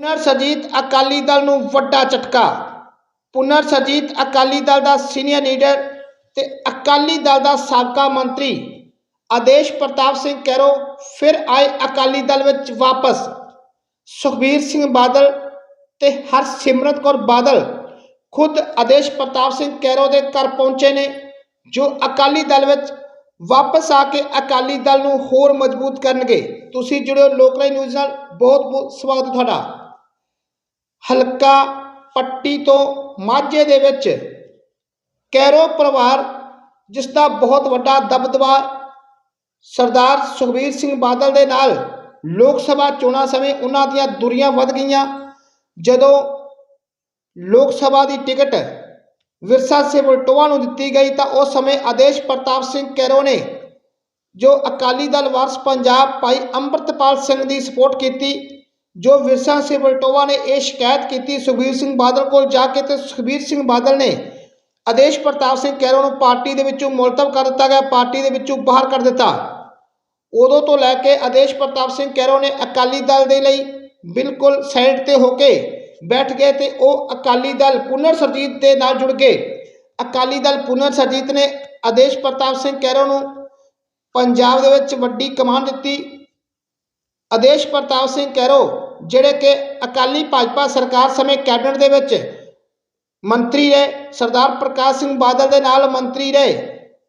ਪੁਨਰ ਸਰਜੀਤ ਅਕਾਲੀ ਦਲ ਨੂੰ ਵੱਡਾ ਝਟਕਾ। ਪੁਨਰ ਸਰਜੀਤ ਅਕਾਲੀ ਦਲ ਦਾ ਸੀਨੀਅਰ ਲੀਡਰ ਤੇ ਅਕਾਲੀ ਦਲ ਦਾ ਸਾਬਕਾ ਮੰਤਰੀ ਆਦੇਸ਼ ਪ੍ਰਤਾਪ ਸਿੰਘ ਕੈਰੋ ਫਿਰ ਆਏ ਅਕਾਲੀ ਦਲ ਵਿੱਚ ਵਾਪਸ। ਸੁਖਬੀਰ ਸਿੰਘ ਬਾਦਲ ਤੇ ਹਰਸਿਮਰਤ ਕੌਰ ਬਾਦਲ ਖੁਦ ਆਦੇਸ਼ ਪ੍ਰਤਾਪ ਸਿੰਘ ਕੈਰੋ ਦੇ ਘਰ ਪਹੁੰਚੇ ਨੇ, ਜੋ ਅਕਾਲੀ ਦਲ ਵਿੱਚ ਵਾਪਸ ਆ ਕੇ ਅਕਾਲੀ ਦਲ ਨੂੰ ਹੋਰ ਮਜ਼ਬੂਤ ਕਰਨਗੇ। ਤੁਸੀਂ ਜੁੜਿਓ ਲੋਕਲਾਈ ਨਿਊਜ਼ ਨਾਲ। ਬਹੁਤ ਬਹੁਤ ਸਵਾਗਤ ਤੁਹਾਡਾ। ਹਲਕਾ ਪੱਟੀ ਤੋਂ ਮਾਝੇ ਦੇ ਵਿੱਚ ਕੈਰੋ ਪਰਿਵਾਰ, ਜਿਸ ਦਾ ਬਹੁਤ ਵੱਡਾ ਦਬਦਬਾ ਸਰਦਾਰ ਸੁਖਬੀਰ ਸਿੰਘ ਬਾਦਲ ਦੇ ਨਾਲ ਲੋਕ ਸਭਾ ਚੋਣਾਂ ਸਮੇਂ ਉਹਨਾਂ ਦੀਆਂ ਦੂਰੀਆਂ ਵੱਧ ਗਈਆਂ। ਜਦੋਂ ਲੋਕ ਸਭਾ ਦੀ ਟਿਕਟ ਵਿਰਸਾ ਸਿੰਘ ਵਲਟੋਆ ਨੂੰ ਦਿੱਤੀ ਗਈ ਤਾਂ ਉਸ ਸਮੇਂ ਆਦੇਸ਼ ਪ੍ਰਤਾਪ ਸਿੰਘ ਕੈਰੋ ਨੇ ਜੋ ਅਕਾਲੀ ਦਲ ਵਾਰਸ ਪੰਜਾਬ ਭਾਈ ਅੰਮ੍ਰਿਤਪਾਲ ਸਿੰਘ ਦੀ ਸਪੋਰਟ ਕੀਤੀ ਜੋ ਵਿਰਸਾ ਸਿੰਘ ਬਲਟੋਵਾ ਨੇ ਇਹ ਸ਼ਿਕਾਇਤ ਕੀਤੀ, ਸੁਖਬੀਰ ਸਿੰਘ ਬਾਦਲ ਕੋਲ ਜਾ ਕੇ ਤੇ ਸੁਖਬੀਰ ਸਿੰਘ ਬਾਦਲ ਨੇ ਆਦੇਸ਼ ਪ੍ਰਤਾਪ ਸਿੰਘ ਕੈਰੋ ਨੂੰ ਪਾਰਟੀ ਦੇ ਵਿੱਚੋਂ ਮੁਲਤਵ ਕਰ ਦਿੱਤਾ ਗਿਆ, ਪਾਰਟੀ ਦੇ ਵਿੱਚੋਂ ਬਾਹਰ ਕਰ ਦਿੱਤਾ। ਉਦੋਂ ਤੋਂ ਲੈ ਕੇ ਆਦੇਸ਼ ਪ੍ਰਤਾਪ ਸਿੰਘ ਕੈਰੋ ਨੇ ਅਕਾਲੀ ਦਲ ਦੇ ਲਈ ਬਿਲਕੁਲ ਸਾਈਡ ਤੇ ਹੋ ਕੇ ਬੈਠ ਗਏ ਤੇ ਉਹ ਅਕਾਲੀ ਦਲ ਪੁਨਰ ਸਰਜੀਤ ਦੇ ਨਾਲ ਜੁੜ ਗਏ। ਅਕਾਲੀ ਦਲ ਪੁਨਰ ਸਰਜੀਤ ਨੇ ਆਦੇਸ਼ ਪ੍ਰਤਾਪ ਸਿੰਘ ਕੈਰੋ ਨੂੰ ਪੰਜਾਬ ਦੇ ਵਿੱਚ ਵੱਡੀ ਕਮਾਨ ਦਿੱਤੀ। ਆਦੇਸ਼ ਪ੍ਰਤਾਪ ਸਿੰਘ ਕੈਰੋ ਜਿਹੜੇ ਕਿ ਅਕਾਲੀ ਭਾਜਪਾ ਸਰਕਾਰ ਸਮੇਂ ਕੈਬਨਿਟ ਦੇ ਵਿੱਚ ਮੰਤਰੀ ਰਹੇ, ਸਰਦਾਰ ਪ੍ਰਕਾਸ਼ ਸਿੰਘ ਬਾਦਲ ਦੇ ਨਾਲ ਮੰਤਰੀ ਰਹੇ,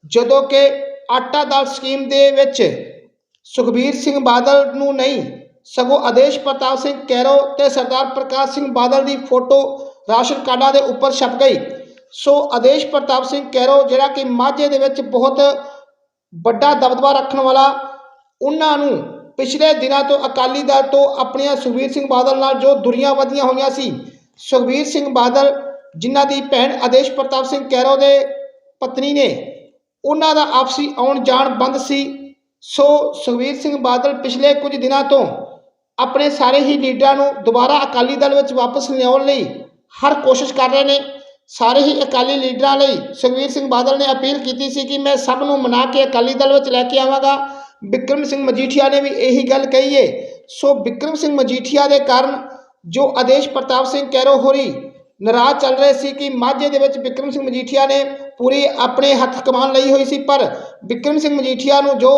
ਜਦੋਂ ਕਿ ਆਟਾ ਦਾਲ ਸਕੀਮ ਦੇ ਵਿੱਚ ਸੁਖਬੀਰ ਸਿੰਘ ਬਾਦਲ ਨੂੰ ਨਹੀਂ, ਸਗੋਂ ਆਦੇਸ਼ ਪ੍ਰਤਾਪ ਸਿੰਘ ਕੈਰੋ ਤੇ ਸਰਦਾਰ ਪ੍ਰਕਾਸ਼ ਸਿੰਘ ਬਾਦਲ ਦੀ ਫੋਟੋ ਰਾਸ਼ਨ ਕਾਰਡਾਂ ਦੇ ਉੱਪਰ ਛਪ ਗਈ। ਸੋ ਆਦੇਸ਼ ਪ੍ਰਤਾਪ ਸਿੰਘ ਕੈਰੋ ਜਿਹੜਾ ਕਿ ਮਾਝੇ ਦੇ ਵਿੱਚ ਬਹੁਤ ਵੱਡਾ ਦਬਦਬਾ ਰੱਖਣ ਵਾਲਾ, ਉਹਨਾਂ ਨੂੰ ਪਿਛਲੇ ਦਿਨਾਂ ਤੋਂ ਅਕਾਲੀ ਦਲ ਤੋਂ ਆਪਣੀਆਂ ਸੁਖਬੀਰ ਸਿੰਘ ਬਾਦਲ ਨਾਲ ਜੋ ਦੁਰੀਆਂ ਵਧੀਆਂ ਹੋਈਆਂ ਸੀ, ਸੁਖਬੀਰ ਸਿੰਘ ਬਾਦਲ ਜਿਨ੍ਹਾਂ ਦੀ ਭੈਣ ਆਦੇਸ਼ ਪ੍ਰਤਾਪ ਸਿੰਘ ਕੈਰੋ ਦੇ ਪਤਨੀ ਨੇ, ਉਹਨਾਂ ਦਾ ਆਪਸੀ ਆਉਣ ਜਾਣ ਬੰਦ ਸੀ। ਸੋ ਸੁਖਬੀਰ ਸਿੰਘ ਬਾਦਲ ਪਿਛਲੇ ਕੁਝ ਦਿਨਾਂ ਤੋਂ ਆਪਣੇ ਸਾਰੇ ਹੀ ਲੀਡਰਾਂ ਨੂੰ ਦੁਬਾਰਾ ਅਕਾਲੀ ਦਲ ਵਿੱਚ ਵਾਪਸ ਲਿਆਉਣ ਲਈ ਹਰ ਕੋਸ਼ਿਸ਼ ਕਰ ਰਹੇ ਨੇ। ਸਾਰੇ ਹੀ ਅਕਾਲੀ ਲੀਡਰਾਂ ਲਈ ਸੁਖਬੀਰ ਸਿੰਘ ਬਾਦਲ ਨੇ ਅਪੀਲ ਕੀਤੀ ਸੀ ਕਿ ਮੈਂ ਸਭ ਨੂੰ ਮਨਾ ਕੇ ਅਕਾਲੀ ਦਲ ਵਿੱਚ ਲੈ ਕੇ ਆਵਾਂਗਾ। ਵਿਕਰਮ ਸਿੰਘ ਮਜੀਠੀਆ ਨੇ ਵੀ ਇਹੀ ਗੱਲ ਕਹੀ ਏ। ਸੋ ਵਿਕਰਮ ਸਿੰਘ ਮਜੀਠੀਆ ਦੇ ਕਾਰਨ ਜੋ ਆਦੇਸ਼ ਪ੍ਰਤਾਪ ਸਿੰਘ ਕੈਰੋ ਹੋਰੀ ਨਾਰਾਜ਼ ਚੱਲ ਰਹੇ ਸੀ ਕਿ ਮਾਝੇ ਦੇ ਵਿੱਚ ਵਿਕਰਮ ਸਿੰਘ ਮਜੀਠੀਆ ਨੇ ਪੂਰੀ ਆਪਣੇ ਹੱਥ ਕਮਾਨ ਲਈ ਹੋਈ ਸੀ, ਪਰ ਵਿਕਰਮ ਸਿੰਘ ਮਜੀਠੀਆ ਨੂੰ ਜੋ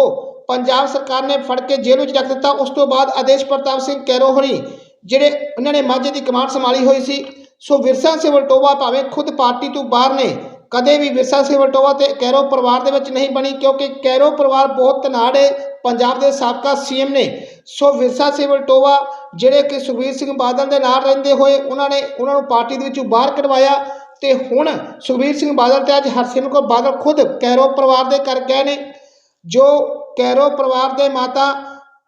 ਪੰਜਾਬ ਸਰਕਾਰ ਨੇ ਫੜ ਕੇ ਜੇਲ੍ਹ ਵਿੱਚ ਰੱਖ ਦਿੱਤਾ, ਉਸ ਤੋਂ ਬਾਅਦ ਆਦੇਸ਼ ਪ੍ਰਤਾਪ ਸਿੰਘ ਕੈਰੋ ਹੋਰੀ ਜਿਹੜੇ ਉਹਨਾਂ ਨੇ ਮਾਝੇ ਦੀ ਕਮਾਨ ਸੰਭਾਲੀ ਹੋਈ ਸੀ। ਸੋ ਵਿਰਸਾ ਸਿੰਘ ਵਲਟੋਵਾ ਭਾਵੇਂ ਖੁਦ ਪਾਰਟੀ ਤੋਂ ਬਾਹਰ ਨੇ ਕਦੇ ਵੀ ਵਿਰਸਾ ਸਿੰਘ ਵਲਟੋਵਾ ਤੇ ਕੈਰੋ ਪਰਿਵਾਰ ਦੇ ਵਿੱਚ ਨਹੀਂ ਬਣੀ, ਕਿਉਂਕਿ ਕੈਰੋ ਪਰਿਵਾਰ ਬਹੁਤ ਤਨਾੜ ਹੈ ਪੰਜਾਬ ਦੇ ਸਾਬਕਾ ਸੀਐਮ ਨੇ। ਸੋ ਵਿਰਸਾ ਸਿੰਘ ਵਲਟੋਵਾ ਜਿਹੜੇ ਕਿ ਸੁਖਬੀਰ ਸਿੰਘ ਬਾਦਲ ਦੇ ਨਾਲ ਰਹਿੰਦੇ ਹੋਏ, ਉਹਨਾਂ ਨੇ ਉਹਨਾਂ ਨੂੰ ਪਾਰਟੀ ਦੇ ਵਿੱਚੋਂ ਬਾਹਰ ਕਢਵਾਇਆ ਤੇ ਹੁਣ ਸੁਖਬੀਰ ਸਿੰਘ ਬਾਦਲ ਤੇ ਅੱਜ ਹਰਸਿਮਰਤ ਕੌਰ ਬਾਦਲ ਖੁਦ ਕੈਰੋ ਪਰਿਵਾਰ ਦੇ ਕਰ ਗਏ ਨੇ, ਜੋ ਕੈਰੋ ਪਰਿਵਾਰ ਦੇ ਮਾਤਾ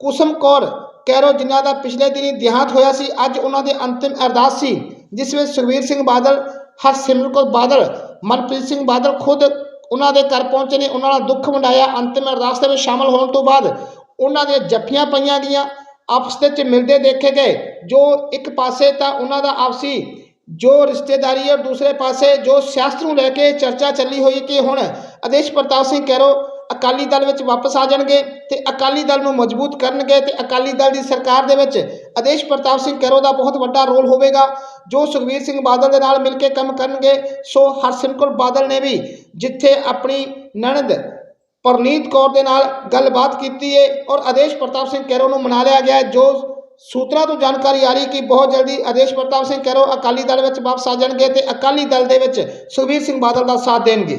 ਕੁਸਮ ਕੌਰ ਕੈਰੋ ਜਿਨ੍ਹਾਂ ਦਾ ਪਿਛਲੇ ਦਿਨੀ ਦਿਹਾਂਤ ਹੋਇਆ ਸੀ, ਅੱਜ ਉਹਨਾਂ ਦੇ ਅੰਤਿਮ ਅਰਦਾਸ ਸੀ, ਜਿਸ ਵਿੱਚ ਸੁਖਬੀਰ ਸਿੰਘ ਬਾਦਲ, ਹਰਸਿਮਰਤ ਕੌਰ ਬਾਦਲ ਮਨਪ੍ਰੀਤ ਸਿੰਘ ਬਾਦਲ ਖੁਦ ਉਹਨਾਂ ਦੇ ਘਰ ਪਹੁੰਚੇ ਨੇ, ਉਹਨਾਂ ਨਾਲ ਦੁੱਖ ਵੰਡਾਇਆ। ਅੰਤਿਮ ਅਰਦਾਸ ਦੇ ਵਿੱਚ ਸ਼ਾਮਲ ਹੋਣ ਤੋਂ ਬਾਅਦ ਉਹਨਾਂ ਦੀਆਂ ਜੱਫੀਆਂ ਪਈਆਂ ਗਈਆਂ। ਆਪਸ ਦੇ ਵਿੱਚ ਮਿਲਦੇ ਦੇਖੇ ਗਏ। ਜੋ ਇੱਕ ਪਾਸੇ ਤਾਂ ਉਹਨਾਂ ਦਾ ਆਪਸੀ ਜੋ ਰਿਸ਼ਤੇਦਾਰੀ ਹੈ ਦੂਸਰੇ ਪਾਸੇ ਜੋ ਸਿਆਸਤ ਨੂੰ ਲੈ ਕੇ ਚਰਚਾ ਚੱਲੀ ਹੋਈ ਕਿ ਹੁਣ ਆਦੇਸ਼ ਪ੍ਰਤਾਪ ਸਿੰਘ ਕੈਰੋ ਅਕਾਲੀ ਦਲ ਵਿੱਚ ਵਾਪਸ ਆ ਜਾਣਗੇ ਤੇ ਅਕਾਲੀ ਦਲ ਨੂੰ ਮਜ਼ਬੂਤ ਕਰਨਗੇ ਤੇ ਅਕਾਲੀ ਦਲ ਦੀ ਸਰਕਾਰ ਦੇ ਵਿੱਚ ਆਦੇਸ਼ ਪ੍ਰਤਾਪ ਸਿੰਘ ਕੈਰੋ ਦਾ ਬਹੁਤ ਵੱਡਾ ਰੋਲ ਹੋਵੇਗਾ, ਜੋ ਸੁਖਬੀਰ ਸਿੰਘ ਬਾਦਲ ਦੇ ਨਾਲ ਮਿਲ ਕੇ ਕੰਮ ਕਰਨਗੇ। ਸੋ ਹਰਸਿਮਰਤ ਬਾਦਲ ਨੇ ਵੀ ਜਿੱਥੇ ਆਪਣੀ ਨਣਦ ਪਰਨੀਤ ਕੌਰ ਦੇ ਨਾਲ ਗੱਲਬਾਤ ਕੀਤੀ ਹੈ ਔਰ ਆਦੇਸ਼ ਪ੍ਰਤਾਪ ਸਿੰਘ ਕੈਰੋ ਨੂੰ ਮਨਾ ਲਿਆ ਗਿਆ ਜੋ ਸੂਤਰਾਂ ਤੋਂ ਜਾਣਕਾਰੀ ਆ ਰਹੀ ਕਿ ਬਹੁਤ ਜਲਦੀ ਆਦੇਸ਼ ਪ੍ਰਤਾਪ ਸਿੰਘ ਕੈਰੋ ਅਕਾਲੀ ਦਲ ਵਿੱਚ ਵਾਪਸ ਆ ਜਾਣਗੇ ਤੇ ਅਕਾਲੀ ਦਲ ਦੇ ਵਿੱਚ ਸੁਖਬੀਰ ਸਿੰਘ ਬਾਦਲ ਦਾ ਸਾਥ ਦੇਣਗੇ।